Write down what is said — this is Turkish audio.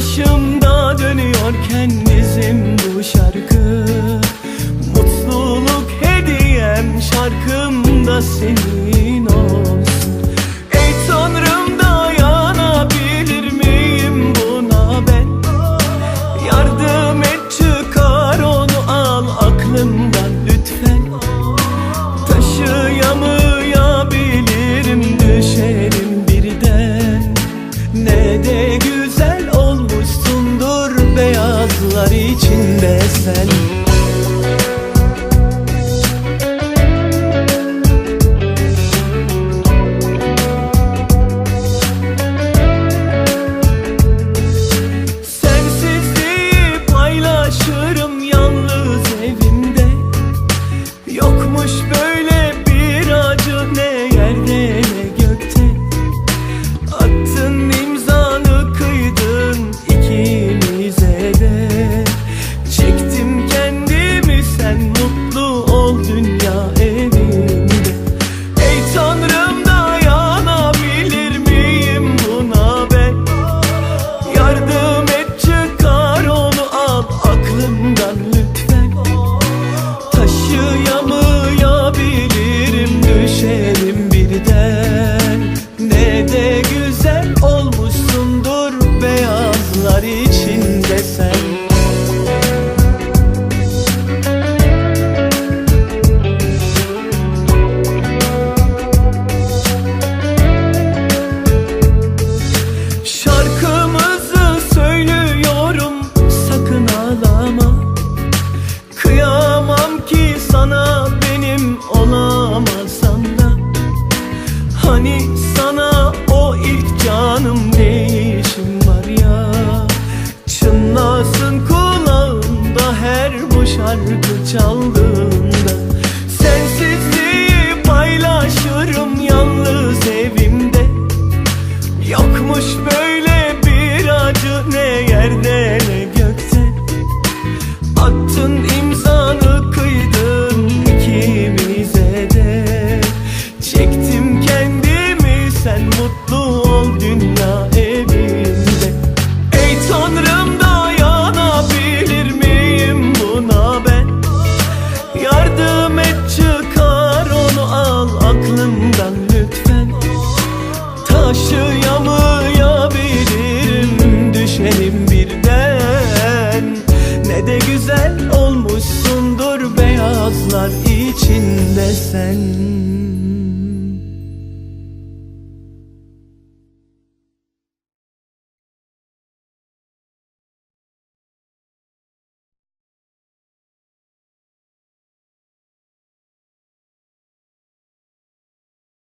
Başımda dönüyor kendizim bu şarkı and içinde sen Yokmuş böyle bir acı ne yerde ne gökte? Attın imzanı kıydın ikimize de. Çektim kendimi sen mutlu ol dünya Sen olmuşsundur beyazlar içinde sen.